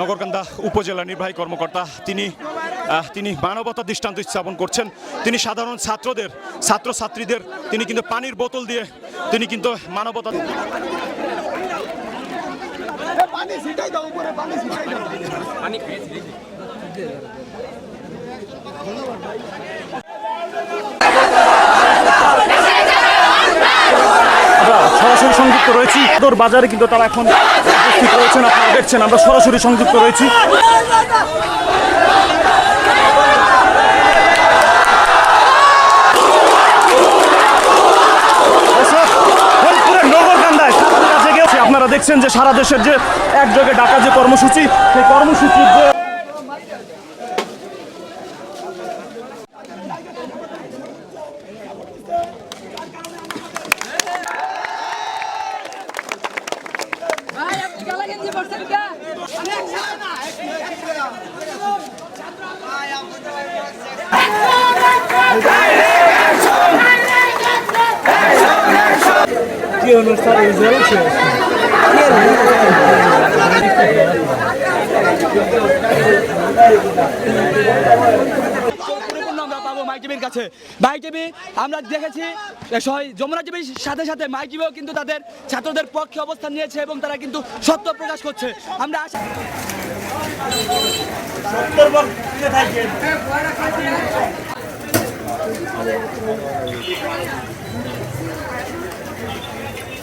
নগরকান্দা উপজেলা নির্বাহী কর্মকর্তা তিনি তিনি মানবতা দৃষ্টান্ত স্থাপন করছেন। তিনি সাধারণ ছাত্রদের ছাত্রছাত্রীদের তিনি কিন্তু পানির বোতল দিয়ে তিনি কিন্তু মানবতা সরাসরি সংযুক্ত রয়েছি। বাজারে কিন্তু তারা এখন উপস্থিত রয়েছেন, আপনারা দেখছেন, আমরা সরাসরি সংযুক্ত রয়েছি। আপনারা দেখছেন যে সারা দেশের যে একযোগে ডাকা যে কর্মসূচি, সেই কর্মসূচির যে পরছেন কে? পরিপূর্ণ মাইটিবির কাছে মাইটিবি আমরা দেখেছি যমুনাটিবির সাথে সাথে মাইটিবিও কিন্তু তাদের ছাত্রদের পক্ষে অবস্থান নিয়েছে এবং তারা কিন্তু সত্য প্রকাশ করছে আমরা আশা Thank you.